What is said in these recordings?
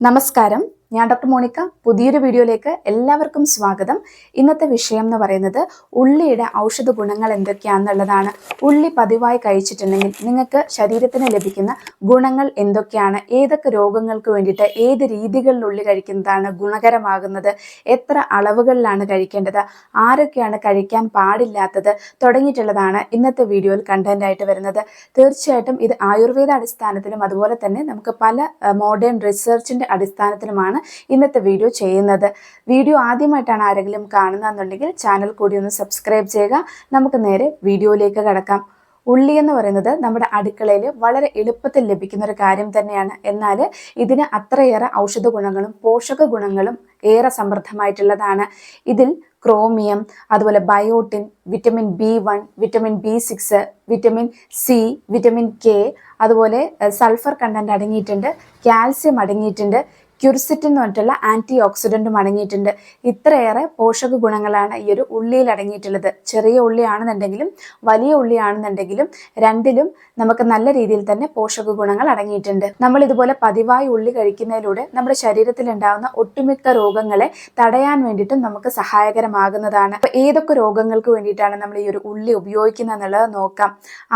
നമസ്കാരം. ഞാൻ doctor Monica പുതിയൊരു വീഡിയോയിലേക്ക് എല്ലാവർക്കും സ്വാഗതം. ഇന്നത്തെ വിഷയം എന്ന് പറയുന്നത് ഉള്ളിയുടെ ഔഷധ ഗുണങ്ങൾ എന്തൊക്കെയാണെന്നുള്ളതാണ്. ഉള്ളി പതിവായി കഴിച്ചിട്ടുണ്ടെങ്കിൽ നിങ്ങൾക്ക് ശരീരത്തിന് ലഭിക്കുന്ന ഗുണങ്ങൾ എന്തൊക്കെയാണ്? ഏതൊക്കെ രോഗങ്ങൾക്ക് വേണ്ടിയിട്ട് ഏത് രീതികളിൽ ഉള്ളി കഴിക്കുന്നതാണ് ഗുണകരമാകുന്നത്? എത്ര അളവുകളിലാണ് കഴിക്കേണ്ടത്? ആരൊക്കെയാണ് കഴിക്കാൻ പാടില്ലാത്തത്? തുടങ്ങിയിട്ടുള്ളതാണ് ഇന്നത്തെ വീഡിയോയിൽ കണ്ടന്റ് ആയിട്ട് വരുന്നത്. തീർച്ചയായിട്ടും ഇത് ആയുർവേദ അടിസ്ഥാനത്തിലും അതുപോലെ തന്നെ നമുക്ക് പല മോഡേൺ റിസർച്ചിന്റെ അടിസ്ഥാനത്തിലുമാണ് ഇന്നത്തെ വീഡിയോ ചെയ്യുന്നത്. വീഡിയോ ആദ്യമായിട്ടാണ് ആരെങ്കിലും കാണുന്നതെന്നുണ്ടെങ്കിൽ ചാനൽ കൂടി ഒന്ന് സബ്സ്ക്രൈബ് ചെയ്യുക. നമുക്ക് നേരെ വീഡിയോയിലേക്ക് കടക്കാം. ഉള്ളി എന്ന് പറയുന്നത് നമ്മുടെ അടുക്കളയിൽ വളരെ എളുപ്പത്തിൽ ലഭിക്കുന്ന ഒരു കാര്യം തന്നെയാണ്. എന്നാൽ ഇതിന് അത്രയേറെ ഔഷധ ഗുണങ്ങളും പോഷക ഗുണങ്ങളും ഏറെ സമൃദ്ധമായിട്ടുള്ളതാണ്. ഇതിൽ ക്രോമിയം അതുപോലെ biotin vitamin B one vitamin B six vitamin C vitamin K അതുപോലെ സൾഫർ കണ്ടന്റ് അടങ്ങിയിട്ടുണ്ട് കാൽസ്യം അടങ്ങിയിട്ടുണ്ട് ക്യുർസിറ്റിൻ എന്ന് പറഞ്ഞിട്ടുള്ള ആന്റി ഓക്സിഡന്റും അടങ്ങിയിട്ടുണ്ട്. ഇത്രയേറെ പോഷക ഗുണങ്ങളാണ് ഈ ഒരു ഉള്ളിയിൽ അടങ്ങിയിട്ടുള്ളത്. ചെറിയ ഉള്ളിയാണെന്നുണ്ടെങ്കിലും വലിയ ഉള്ളിയാണെന്നുണ്ടെങ്കിലും രണ്ടിലും നമുക്ക് നല്ല രീതിയിൽ തന്നെ പോഷക ഗുണങ്ങൾ അടങ്ങിയിട്ടുണ്ട്. നമ്മൾ ഇതുപോലെ പതിവായി ഉള്ളി കഴിക്കുന്നതിലൂടെ നമ്മുടെ ശരീരത്തിൽ ഉണ്ടാകുന്ന ഒട്ടുമിക്ക രോഗങ്ങളെ തടയാൻ വേണ്ടിയിട്ടും നമുക്ക് സഹായകരമാകുന്നതാണ്. അപ്പോൾ ഏതൊക്കെ രോഗങ്ങൾക്ക് വേണ്ടിയിട്ടാണ് നമ്മൾ ഈ ഒരു ഉള്ളി ഉപയോഗിക്കുന്നത് എന്നുള്ളത് നോക്കാം.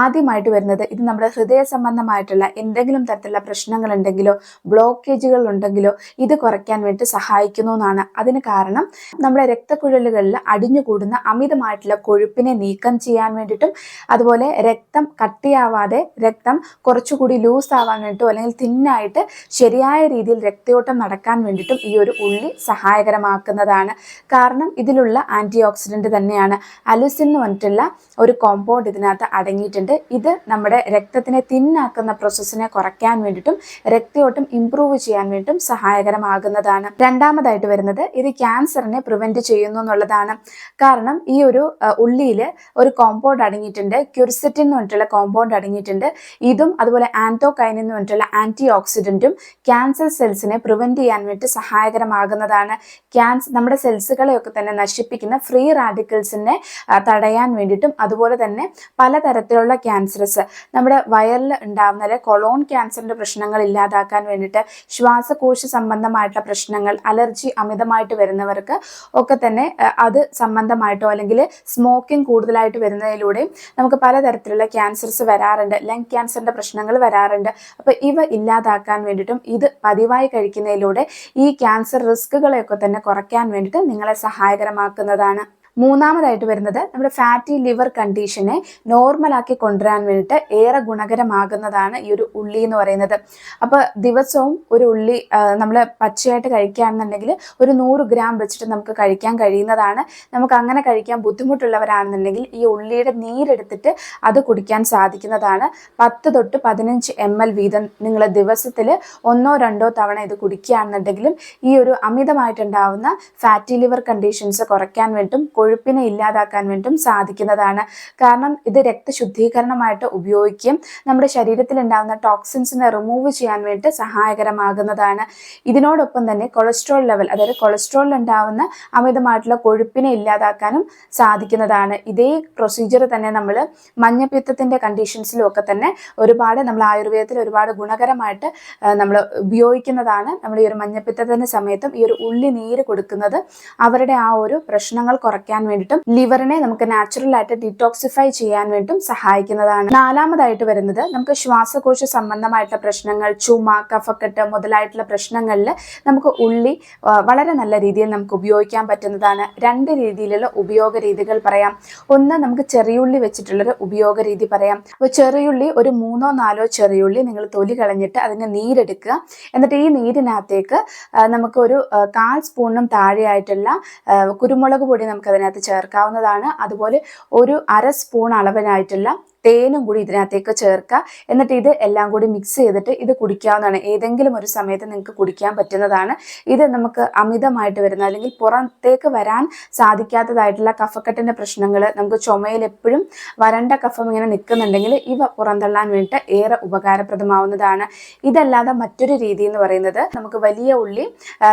ആദ്യമായിട്ട് വരുന്നത് ഇത് നമ്മുടെ ഹൃദയ സംബന്ധമായിട്ടുള്ള എന്തെങ്കിലും തരത്തിലുള്ള പ്രശ്നങ്ങൾ ഉണ്ടെങ്കിലോ ബ്ലോക്കേജുകൾ ഉണ്ടെങ്കിലോ ഇത് കുറയ്ക്കാൻ വേണ്ടി സഹായിക്കുന്നു എന്നാണ്. അതിന് കാരണം നമ്മുടെ രക്തക്കുഴലുകളിൽ അടിഞ്ഞുകൂടുന്ന അമിതമായിട്ടുള്ള കൊഴുപ്പിനെ നീക്കം ചെയ്യാൻ വേണ്ടിയിട്ടും അതുപോലെ രക്തം കട്ടിയാവാതെ രക്തം കുറച്ചുകൂടി ലൂസ് ആവാൻ വേണ്ടിയിട്ടും അല്ലെങ്കിൽ തിന്നായിട്ട് ശരിയായ രീതിയിൽ രക്തയോട്ടം നടക്കാൻ വേണ്ടിയിട്ടും ഈ ഒരു ഉള്ളി സഹായകരമാക്കുന്നതാണ്. കാരണം ഇതിലുള്ള ആന്റി ഓക്സിഡന്റ് തന്നെയാണ്. അലുസിൻ എന്ന് പറഞ്ഞിട്ടുള്ള ഒരു കോമ്പൗണ്ട് ഇതിനകത്ത് അടങ്ങിയിട്ടുണ്ട്. ഇത് നമ്മുടെ രക്തത്തിനെ തിന്നാക്കുന്ന പ്രോസസ്സിനെ കുറയ്ക്കാൻ വേണ്ടിയിട്ടും രക്തയോട്ടം ഇമ്പ്രൂവ് ചെയ്യാൻ വേണ്ടിയിട്ടും സഹായകരമാകുന്നതാണ്. രണ്ടാമതായിട്ട് വരുന്നത് ഇത് ക്യാൻസറിനെ പ്രിവെന്റ് ചെയ്യുന്നു എന്നുള്ളതാണ്. കാരണം ഈ ഒരു ഉള്ളിയിൽ ഒരു കോമ്പൗണ്ട് അടങ്ങിയിട്ടുണ്ട്. ക്യുർസെറ്റിൻ എന്ന് പറഞ്ഞിട്ടുള്ള കോമ്പൗണ്ട് അടങ്ങിയിട്ടുണ്ട്. ഇതും അതുപോലെ ആന്റോകൈനിൻ എന്ന് പറഞ്ഞിട്ടുള്ള ആന്റി ഓക്സിഡന്റും ക്യാൻസർ സെൽസിനെ പ്രിവെന്റ് ചെയ്യാൻ വേണ്ടി സഹായകരമാകുന്നതാണ്. ക്യാൻസർ നമ്മുടെ സെൽസുകളെയൊക്കെ തന്നെ നശിപ്പിക്കുന്ന ഫ്രീ റാഡിക്കൽസിനെ തടയാൻ വേണ്ടിയിട്ടും അതുപോലെ തന്നെ പലതരത്തിലുള്ള ക്യാൻസറസ് നമ്മുടെ വയറിൽ ഉണ്ടാകുന്ന കൊളോൺ ക്യാൻസറിന്റെ പ്രശ്നങ്ങൾ ഇല്ലാതാക്കാൻ വേണ്ടിയിട്ട് ശ്വാസകോശ സംബന്ധമായിട്ടുള്ള പ്രശ്നങ്ങൾ അലർജി അമിതമായിട്ട് വരുന്നവർക്ക് ഒക്കെ തന്നെ അത് സംബന്ധമായിട്ടോ അല്ലെങ്കിൽ സ്മോക്കിംഗ് കൂടുതലായിട്ട് വരുന്നതിലൂടെയും നമുക്ക് പലതരത്തിലുള്ള ക്യാൻസർസ് വരാറുണ്ട്. ലങ് ക്യാൻസറിന്റെ പ്രശ്നങ്ങൾ വരാറുണ്ട്. അപ്പോൾ ഇവ ഇല്ലാതാക്കാൻ വേണ്ടിയിട്ടും ഇത് പതിവായി കഴിക്കുന്നതിലൂടെ ഈ ക്യാൻസർ റിസ്കുകളെയൊക്കെ തന്നെ കുറയ്ക്കാൻ വേണ്ടിയിട്ട് നിങ്ങളെ സഹായകരമാക്കുന്നതാണ്. മൂന്നാമതായിട്ട് വരുന്നത് നമ്മുടെ ഫാറ്റി ലിവർ കണ്ടീഷനെ നോർമലാക്കി കൊണ്ടുവരാൻ വേണ്ടിയിട്ട് ഏറെ ഗുണകരമാകുന്നതാണ് ഈ ഒരു ഉള്ളി എന്ന് പറയുന്നത്. അപ്പോൾ ദിവസവും ഒരു ഉള്ളി നമ്മൾ പച്ചയായിട്ട് കഴിക്കുകയാണെന്നുണ്ടെങ്കിൽ ഒരു നൂറ് ഗ്രാം വെച്ചിട്ട് നമുക്ക് കഴിക്കാൻ കഴിയുന്നതാണ്. നമുക്ക് അങ്ങനെ കഴിക്കാൻ ബുദ്ധിമുട്ടുള്ളവരാണെന്നുണ്ടെങ്കിൽ ഈ ഉള്ളിയുടെ നീരെടുത്തിട്ട് അത് കുടിക്കാൻ സാധിക്കുന്നതാണ്. പത്ത് തൊട്ട് പതിനഞ്ച് എം എൽ വീതം നിങ്ങൾ ദിവസത്തിൽ ഒന്നോ രണ്ടോ തവണ ഇത് കുടിക്കുകയാണെന്നുണ്ടെങ്കിലും ഈ ഒരു അമിതമായിട്ടുണ്ടാവുന്ന ഫാറ്റി ലിവർ കണ്ടീഷൻസ് കുറയ്ക്കാൻ വേണ്ടിയിട്ടും കൊഴുപ്പിനെ ഇല്ലാതാക്കാൻ വേണ്ടിയിട്ടും സാധിക്കുന്നതാണ്. കാരണം ഇത് രക്തശുദ്ധീകരണമായിട്ട് ഉപയോഗിക്കുകയും നമ്മുടെ ശരീരത്തിൽ ഉണ്ടാകുന്ന ടോക്സിൻസിനെ റിമൂവ് ചെയ്യാൻ വേണ്ടി സഹായകരമാകുന്നതാണ്. ഇതിനോടൊപ്പം തന്നെ കൊളസ്ട്രോൾ ലെവൽ അതായത് കൊളസ്ട്രോളിൽ ഉണ്ടാകുന്ന അമിതമായിട്ടുള്ള കൊഴുപ്പിനെ ഇല്ലാതാക്കാനും സാധിക്കുന്നതാണ്. ഇതേ പ്രൊസീജിയർ തന്നെ നമ്മൾ മഞ്ഞപ്പിത്തത്തിന്റെ കണ്ടീഷൻസിലും ഒക്കെ തന്നെ ഒരുപാട് നമ്മൾ ആയുർവേദത്തിൽ ഒരുപാട് ഗുണകരമായിട്ട് നമ്മൾ ഉപയോഗിക്കുന്നതാണ്. നമ്മൾ ഈ ഒരു മഞ്ഞപ്പിത്തത്തിന്റെ സമയത്തും ഈ ഒരു ഉള്ളി നീര് കൊടുക്കുന്നത് അവരുടെ ആ ഒരു പ്രശ്നങ്ങൾ കുറയ്ക്കാൻ വേണ്ടിയിട്ടും ലിവറിനെ നമുക്ക് നാച്ചുറൽ ആയിട്ട് ഡിറ്റോക്സിഫൈ ചെയ്യാൻ വേണ്ടിയിട്ടും സഹായിക്കുന്നതാണ്. നാലാമതായിട്ട് വരുന്നത് നമുക്ക് ശ്വാസകോശ സംബന്ധമായിട്ടുള്ള പ്രശ്നങ്ങൾ ചുമ കഫക്കെട്ട് മുതലായിട്ടുള്ള പ്രശ്നങ്ങളിൽ നമുക്ക് ഉള്ളി വളരെ നല്ല രീതിയിൽ നമുക്ക് ഉപയോഗിക്കാൻ പറ്റുന്നതാണ്. രണ്ട് രീതിയിലുള്ള ഉപയോഗ രീതികൾ പറയാം. ഒന്ന് നമുക്ക് ചെറിയുള്ളി വെച്ചിട്ടുള്ളൊരു ഉപയോഗ രീതി പറയാം. അപ്പോൾ ചെറിയുള്ളി ഒരു മൂന്നോ നാലോ ചെറിയുള്ളി നിങ്ങൾ തൊലി കളഞ്ഞിട്ട് അതിന് നീരെടുക്കുക. എന്നിട്ട് ഈ നീരിനകത്തേക്ക് നമുക്കൊരു കാൽ സ്പൂണിനും താഴെയായിട്ടുള്ള കുരുമുളക് പൊടി നമുക്ക് അതിനകത്ത് ചേർക്കാവുന്നതാണ്. അതുപോലെ ഒരു അര സ്പൂൺ അളവിനായിട്ടുള്ള തേനും കൂടി ഇതിനകത്തേക്ക് ചേർക്കുക. എന്നിട്ട് ഇത് എല്ലാം കൂടി മിക്സ് ചെയ്തിട്ട് ഇത് കുടിക്കാവുന്നതാണ്. ഏതെങ്കിലും ഒരു സമയത്ത് നിങ്ങൾക്ക് കുടിക്കാൻ പറ്റുന്നതാണ്. ഇത് നമുക്ക് അമിതമായിട്ട് വരുന്ന അല്ലെങ്കിൽ പുറത്തേക്ക് വരാൻ സാധിക്കാത്തതായിട്ടുള്ള കഫക്കെട്ടിന്റെ പ്രശ്നങ്ങൾ നമുക്ക് ചുമയിൽ എപ്പോഴും വരണ്ട കഫം ഇങ്ങനെ നിൽക്കുന്നുണ്ടെങ്കിൽ ഇവ പുറന്തള്ളാൻ വേണ്ടിയിട്ട് ഏറെ ഉപകാരപ്രദമാവുന്നതാണ്. ഇതല്ലാതെ മറ്റൊരു രീതി എന്ന് പറയുന്നത് നമുക്ക് വലിയ ഉള്ളി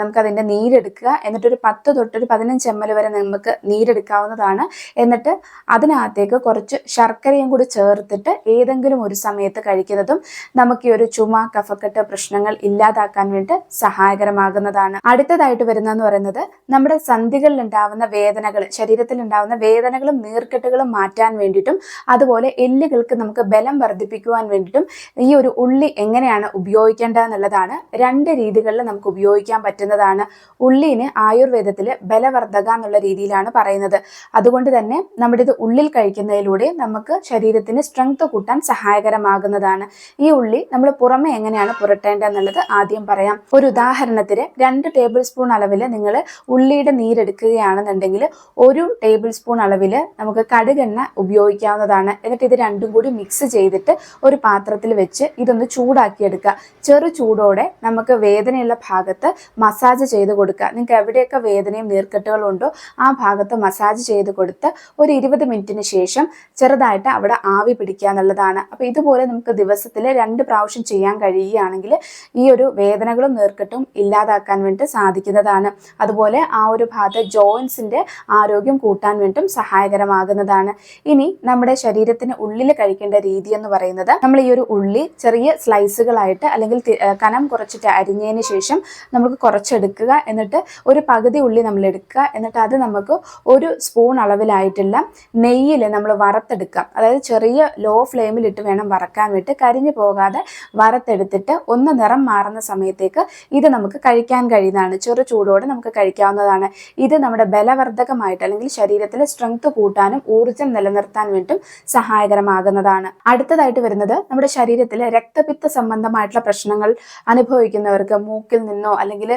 നമുക്കതിന്റെ നീരെടുക്കുക. എന്നിട്ടൊരു പത്ത് തൊട്ടൊരു പതിനഞ്ച് എം എൽ വരെ നമുക്ക് നീരെടുക്കാവുന്നതാണ്. എന്നിട്ട് അതിനകത്തേക്ക് കുറച്ച് ശർക്കരയും കൂടി ചേർത്തിട്ട് ഏതെങ്കിലും ഒരു സമയത്ത് കഴിക്കുന്നതും നമുക്ക് ഈ ഒരു ചുമ കഫക്കെട്ട് പ്രശ്നങ്ങൾ ഇല്ലാതാക്കാൻ വേണ്ടി സഹായകരമാകുന്നതാണ്. അടുത്തതായിട്ട് വരുന്നതെന്ന് പറയുന്നത് നമ്മുടെ സന്ധികളിൽ ഉണ്ടാവുന്ന വേദനകൾ ശരീരത്തിൽ ഉണ്ടാവുന്ന വേദനകളും നീർക്കെട്ടുകളും മാറ്റാൻ വേണ്ടിയിട്ടും അതുപോലെ എല്ലുകൾക്ക് നമുക്ക് ബലം വർദ്ധിപ്പിക്കുവാൻ വേണ്ടിയിട്ടും ഈ ഒരു ഉള്ളി എങ്ങനെയാണ് ഉപയോഗിക്കേണ്ടത് എന്നുള്ളതാണ് രണ്ട് രീതികളിൽ നമുക്ക് ഉപയോഗിക്കാൻ പറ്റുന്നതാണ്. ഉള്ളിന് ആയുർവേദത്തിൽ ബലവർദ്ധക എന്നുള്ള രീതിയിലാണ് പറയുന്നത്. അതുകൊണ്ട് തന്നെ നമ്മുടെ ഇത് ഉള്ളിൽ കഴിക്കുന്നതിലൂടെ നമുക്ക് ശരീരത്തിന് സ്ട്രെങ്ത് കൂട്ടാൻ സഹായകരമാകുന്നതാണ്. ഈ ഉള്ളി നമ്മൾ പുറമെ എങ്ങനെയാണ് പുരട്ടേണ്ടതെന്നുള്ളത് ആദ്യം പറയാം. ഒരു ഉദാഹരണത്തിന് രണ്ട് ടേബിൾ സ്പൂൺ അളവിൽ നിങ്ങൾ ഉള്ളിയുടെ നീരെടുക്കുകയാണെന്നുണ്ടെങ്കിൽ ഒരു ടേബിൾ സ്പൂൺ അളവിൽ നമുക്ക് കടുകെണ്ണ ഉപയോഗിക്കാവുന്നതാണ്. എന്നിട്ട് ഇത് രണ്ടും കൂടി മിക്സ് ചെയ്തിട്ട് ഒരു പാത്രത്തിൽ വെച്ച് ഇതൊന്ന് ചൂടാക്കിയെടുക്കുക. ചെറു ചൂടോടെ നമുക്ക് വേദനയുള്ള ഭാഗത്ത് മസാജ് ചെയ്ത് കൊടുക്കുക. നിങ്ങൾക്ക് എവിടെയൊക്കെ വേദനയും നീർക്കെട്ടുകളുണ്ടോ ആ ഭാഗത്ത് മസാജ് ചെയ്ത് കൊടുത്ത് ഒരു ഇരുപത് മിനിറ്റിന് ശേഷം ചെറുതായിട്ട് അവിടെ ആവി പിടിക്കുക എന്നുള്ളതാണ് അപ്പോൾ ഇതുപോലെ നമുക്ക് ദിവസത്തിൽ രണ്ട് പ്രാവശ്യം ചെയ്യാൻ കഴിയുകയാണെങ്കിൽ ഈ ഒരു വേദനകളും നീർക്കെട്ടും ഇല്ലാതാക്കാൻ വേണ്ടി സാധിക്കുന്നതാണ്. അതുപോലെ ആ ഒരു ഭാഗത്ത് ജോയിൻസിന്റെ ആരോഗ്യം കൂട്ടാൻ വേണ്ടിയും സഹായകരമാകുന്നതാണ്. ഇനി നമ്മുടെ ശരീരത്തിന് ഉള്ളിൽ കഴിക്കേണ്ട രീതി എന്ന് പറയുന്നത് നമ്മൾ ഈ ഒരു ഉള്ളി ചെറിയ സ്ലൈസുകളായിട്ട് അല്ലെങ്കിൽ കനം കുറച്ചിട്ട് അരിഞ്ഞതിന് ശേഷം നമുക്ക് കുറച്ചെടുക്കുക. എന്നിട്ട് ഒരു പകുതി ഉള്ളി നമ്മൾ എടുക്കുക. എന്നിട്ട് അത് നമുക്ക് ഒരു സ്പൂൺ അളവിലായിട്ടുള്ള നെയ്യിൽ നമ്മൾ വറുത്തെടുക്കുക. അതായത് ചെറിയ ലോ ഫ്ലെയിമിലിട്ട് വേണം വറക്കാൻ വേണ്ടി കരിഞ്ഞു പോകാതെ വറുത്തെടുത്തിട്ട് ഒന്ന് നിറം മാറുന്ന സമയത്തേക്ക് ഇത് നമുക്ക് കഴിക്കാൻ കഴിയുന്നതാണ്. ചെറു ചൂടോടെ നമുക്ക് കഴിക്കാവുന്നതാണ്. ഇത് നമ്മുടെ ബലവർദ്ധകമായിട്ട് അല്ലെങ്കിൽ ശരീരത്തിലെ സ്ട്രെങ്ത് കൂട്ടാനും ഊർജം നിലനിർത്താൻ വേണ്ടിയും സഹായകരമാകുന്നതാണ്. അടുത്തതായിട്ട് വരുന്നത് നമ്മുടെ ശരീരത്തിലെ രക്തപിത്ത സംബന്ധമായിട്ടുള്ള പ്രശ്നങ്ങൾ അനുഭവിക്കുന്നവർക്ക് മൂക്കിൽ നിന്നോ അല്ലെങ്കിൽ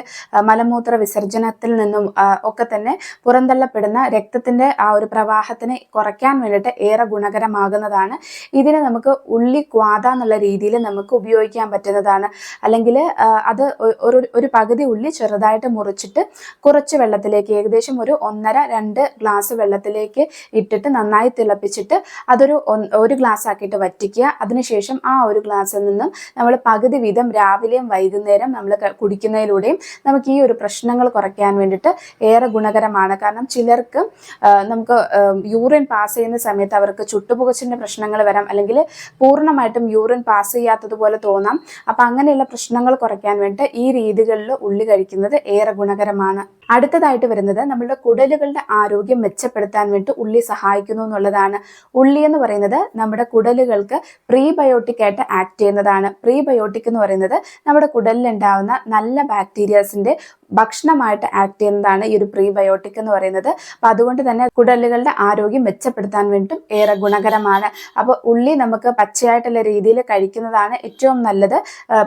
മലമൂത്ര വിസർജനത്തിൽ നിന്നും ഒക്കെ തന്നെ പുറന്തള്ളപ്പെടുന്ന രക്തത്തിന്റെ ആ ഒരു പ്രവാഹത്തിനെ കുറയ്ക്കാൻ വേണ്ടിയിട്ട് ഏറെ ഗുണകരമാകുന്നതാണ്. ഇതിനെ നമുക്ക് ഉള്ളി ക്വാത എന്നുള്ള രീതിയിൽ നമുക്ക് ഉപയോഗിക്കാൻ പറ്റുന്നതാണ്. അല്ലെങ്കിൽ അത് ഒരു ഒരു പകുതി ഉള്ളി ചെറുതായിട്ട് മുറിച്ചിട്ട് കുറച്ച് വെള്ളത്തിലേക്ക് ഏകദേശം ഒരു ഒന്നര രണ്ട് ഗ്ലാസ് വെള്ളത്തിലേക്ക് ഇട്ടിട്ട് നന്നായി തിളപ്പിച്ചിട്ട് അതൊരു ഒരു ഗ്ലാസ് ആക്കിയിട്ട് വറ്റിക്കുക. അതിനുശേഷം ആ ഒരു ഗ്ലാസ്സിൽ നിന്നും നമ്മൾ പകുതി വീതം രാവിലെയും വൈകുന്നേരം നമ്മൾ കുടിക്കുന്നതിലൂടെയും നമുക്ക് ഈ ഒരു പ്രശ്നങ്ങൾ കുറയ്ക്കാൻ വേണ്ടിയിട്ട് ഏറെ ഗുണകരമാണ്. കാരണം ചിലർക്ക് നമുക്ക് യൂറിൻ പാസ് ചെയ്യുന്ന സമയത്ത് അവർക്ക് ചുട്ടുപുകച്ചിന്റെ പ്രശ്നങ്ങൾ വരാം. അല്ലെങ്കിൽ പൂർണമായിട്ടും യൂറിൻ പാസ് ചെയ്യാത്തതുപോലെ തോന്നാം. അപ്പം അങ്ങനെയുള്ള പ്രശ്നങ്ങൾ കുറയ്ക്കാൻ വേണ്ടി ഈ രീതികളിൽ ഉള്ളി കഴിക്കുന്നത് ഏറെ ഗുണകരമാണ്. അടുത്തതായിട്ട് വരുന്നത് നമ്മുടെ കുടലുകളുടെ ആരോഗ്യം മെച്ചപ്പെടുത്താൻ വേണ്ടി ഉള്ളി സഹായിക്കുന്നു എന്നുള്ളതാണ്. ഉള്ളി എന്ന് പറയുന്നത് നമ്മുടെ കുടലുകൾക്ക് പ്രീബയോട്ടിക് ആയിട്ട് ആക്ട് ചെയ്യുന്നതാണ്. പ്രീബയോട്ടിക് എന്ന് പറയുന്നത് നമ്മുടെ കുടലിലുണ്ടാവുന്ന നല്ല ബാക്ടീരിയാസിന്റെ ഭക്ഷണമായിട്ട് ആക്ട് ചെയ്യുന്നതാണ് ഈ ഒരു പ്രീബയോട്ടിക് എന്ന് പറയുന്നത്. അപ്പോൾ അതുകൊണ്ട് തന്നെ കുടലുകളുടെ ആരോഗ്യം മെച്ചപ്പെടുത്താൻ വേണ്ടിയിട്ടും ഏറെ ഗുണകരമാണ്. അപ്പോൾ ഉള്ളി നമുക്ക് പച്ചയായിട്ടുള്ള രീതിയിൽ കഴിക്കുന്നതാണ് ഏറ്റവും നല്ലത്.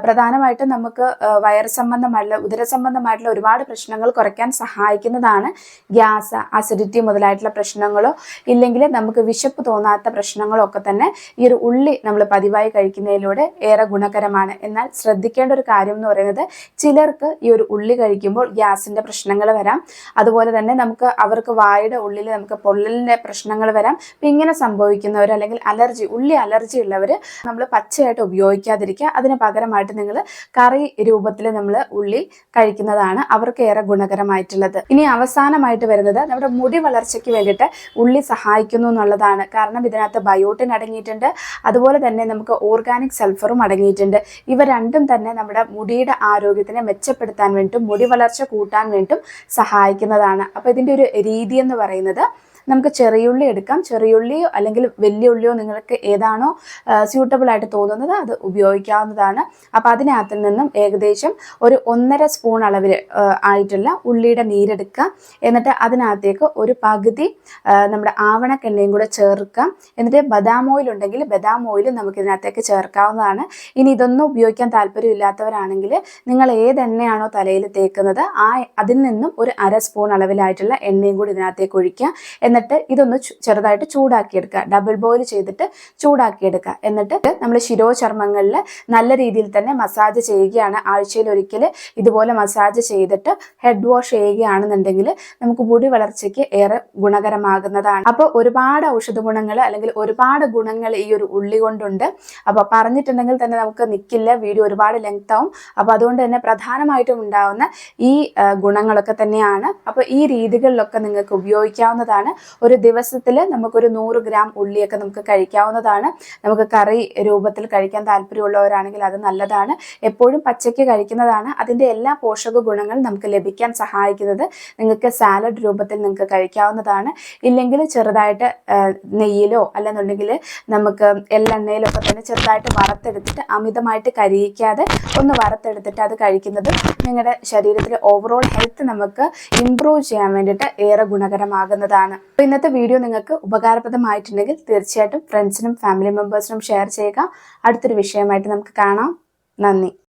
പ്രധാനമായിട്ടും നമുക്ക് വയർ സംബന്ധമായിട്ടുള്ള ഉദര സംബന്ധമായിട്ടുള്ള ഒരുപാട് പ്രശ്നങ്ങൾ കുറയ്ക്കാൻ സഹായിക്കുന്നതാണ് ഗ്യാസ് അസിഡിറ്റി മുതലായിട്ടുള്ള പ്രശ്നങ്ങളോ ഇല്ലെങ്കിൽ നമുക്ക് വിശപ്പ് തോന്നാത്ത പ്രശ്നങ്ങളോ ഒക്കെ തന്നെ ഈ ഒരു ഉള്ളി നമ്മൾ പതിവായി കഴിക്കുന്നതിലൂടെ ഏറെ ഗുണകരമാണ്. എന്നാൽ ശ്രദ്ധിക്കേണ്ട ഒരു കാര്യം എന്ന് പറയുന്നത് ചിലർക്ക് ഈ ഒരു ഉള്ളി കഴിക്കുമ്പോൾ ഗ്യാസിന്റെ പ്രശ്നങ്ങൾ വരാം. അതുപോലെ തന്നെ നമുക്ക് അവർക്ക് വായുടെ ഉള്ളിൽ നമുക്ക് പൊള്ളലിന്റെ പ്രശ്നങ്ങൾ വരാം. അപ്പം ഇങ്ങനെ സംഭവിക്കുന്നവർ അല്ലെങ്കിൽ അലർജി ഉള്ളി അലർജി ഉള്ളവർ നമ്മൾ പച്ചയായിട്ട് ഉപയോഗിക്കാതിരിക്കുക. അതിന് പകരമായിട്ട് നിങ്ങൾ കറി രൂപത്തിൽ നമ്മൾ ഉള്ളി കഴിക്കുന്നതാണ് അവർക്ക് ഏറെ ഗുണകരമായിട്ടുള്ളത് ഇനി അവസാനമായിട്ട് വരുന്നത് നമ്മുടെ മുടി വളർച്ചയ്ക്ക് വേണ്ടിയിട്ട് ഉള്ളി സഹായിക്കുന്നു എന്നുള്ളതാണ്. കാരണം ഇതിനകത്ത് ബയോട്ടിൻ അടങ്ങിയിട്ടുണ്ട്. അതുപോലെ തന്നെ നമുക്ക് ഓർഗാനിക് സൾഫറും അടങ്ങിയിട്ടുണ്ട്. ഇവ രണ്ടും തന്നെ നമ്മുടെ മുടിയുടെ ആരോഗ്യത്തിനെ മെച്ചപ്പെടുത്താൻ വേണ്ടിയിട്ടും മുടി വളർച്ച കൂട്ടാൻ വേണ്ടിയിട്ടും സഹായിക്കുന്നതാണ്. അപ്പോൾ ഇതിന്റെ ഒരു രീതി എന്ന് പറയുന്നത് നമുക്ക് ചെറിയുള്ളി എടുക്കാം. ചെറിയുള്ളിയോ അല്ലെങ്കിൽ വലിയ ഉള്ളിയോ നിങ്ങൾക്ക് ഏതാണോ സ്യൂട്ടബിൾ ആയിട്ട് തോന്നുന്നത് അത് ഉപയോഗിക്കാവുന്നതാണ്. അപ്പോൾ അതിനകത്ത് നിന്നും ഏകദേശം ഒരു ഒന്നര സ്പൂൺ അളവിൽ ആയിട്ടുള്ള ഉള്ളിയുടെ നീരെടുക്കുക. എന്നിട്ട് അതിനകത്തേക്ക് ഒരു പകുതി നമ്മുടെ ആവണക്കെണ്ണയും കൂടെ ചേർക്കുക എന്നിട്ട് ബദാം ഓയിൽ ഉണ്ടെങ്കിൽ ബദാം ഓയിൽ നമുക്ക് ഇതിനകത്തേക്ക് ചേർക്കാവുന്നതാണ്. ഇനി ഇതൊന്നും ഉപയോഗിക്കാൻ താല്പര്യമില്ലാത്തവരാണെങ്കിൽ നിങ്ങൾ ഏത് എണ്ണയാണോ തലയിൽ തേക്കുന്നത് ആ അതിൽ നിന്നും ഒരു അര സ്പൂൺ അളവിലായിട്ടുള്ള എണ്ണയും കൂടി ഇതിനകത്തേക്ക് ഒഴിക്കുക. എന്നിട്ട് ഇതൊന്ന് ചു- ചെറുതായിട്ട് ചൂടാക്കിയെടുക്കുക. ഡബിൾ ബോയിൽ ചെയ്തിട്ട് ചൂടാക്കിയെടുക്കുക. എന്നിട്ട് നമ്മൾ ശിരോചർമ്മങ്ങളിൽ നല്ല രീതിയിൽ തന്നെ മസാജ് ചെയ്യുകയാണ്. ആഴ്ചയിൽ ഒരിക്കൽ ഇതുപോലെ മസാജ് ചെയ്തിട്ട് ഹെഡ് വാഷ് ചെയ്യുകയാണെന്നുണ്ടെങ്കിൽ നമുക്ക് മുടി വളർച്ചയ്ക്ക് ഏറെ ഗുണകരമാകുന്നതാണ്. അപ്പോൾ ഒരുപാട് ഔഷധ ഗുണങ്ങൾ അല്ലെങ്കിൽ ഒരുപാട് ഗുണങ്ങൾ ഈ ഒരു ഉള്ളി കൊണ്ടുണ്ട്. അപ്പോൾ പറഞ്ഞിട്ടുണ്ടെങ്കിൽ തന്നെ നമുക്ക് നിൽക്കില്ല വീഡിയോ ഒരുപാട് ലെങ്ത് ആവും. അപ്പോൾ അതുകൊണ്ട് തന്നെ പ്രധാനമായിട്ടും ഉണ്ടാവുന്ന ഈ ഗുണങ്ങളൊക്കെ തന്നെയാണ്. അപ്പോൾ ഈ രീതികളിലൊക്കെ നിങ്ങൾക്ക് ഉപയോഗിക്കാവുന്നതാണ്. ഒരു ദിവസത്തിൽ നമുക്കൊരു നൂറ് ഗ്രാം ഉള്ളിയൊക്കെ നമുക്ക് കഴിക്കാവുന്നതാണ്. നമുക്ക് കറി രൂപത്തിൽ കഴിക്കാൻ താല്പര്യമുള്ളവരാണെങ്കിൽ അത് നല്ലതാണ്. എപ്പോഴും പച്ചയ്ക്ക് കഴിക്കുന്നതാണ്. അതിന്റെ എല്ലാ പോഷക ഗുണങ്ങളും നമുക്ക് ലഭിക്കാൻ സഹായിക്കുന്നത് നിങ്ങൾക്ക് സാലഡ് രൂപത്തിൽ നിങ്ങൾക്ക് കഴിക്കാവുന്നതാണ്. ഇല്ലെങ്കിൽ ചെറുതായിട്ട് നെയ്യിലോ അല്ലെന്നുണ്ടെങ്കിൽ നമുക്ക് എള്ളെണ്ണയിലോ ഒക്കെ തന്നെ ചെറുതായിട്ട് വറുത്തെടുത്തിട്ട് അമിതമായിട്ട് കരിയിക്കാതെ ഒന്ന് വറുത്തെടുത്തിട്ട് അത് കഴിക്കുന്നത് നിങ്ങളുടെ ശരീരത്തിലെ ഓവറോൾ ഹെൽത്ത് നമുക്ക് ഇമ്പ്രൂവ് ചെയ്യാൻ വേണ്ടിയിട്ട് ഏറെ ഗുണകരമാകുന്നതാണ്. ഇന്നത്തെ വീഡിയോ നിങ്ങൾക്ക് ഉപകാരപ്രദമായിട്ടുണ്ടെങ്കിൽ തീർച്ചയായിട്ടും ഫ്രണ്ട്സിനും ഫാമിലി മെമ്പേഴ്സിനും ഷെയർ ചെയ്യുക. അടുത്തൊരു വിഷയമായിട്ട് നമുക്ക് കാണാം. നന്ദി.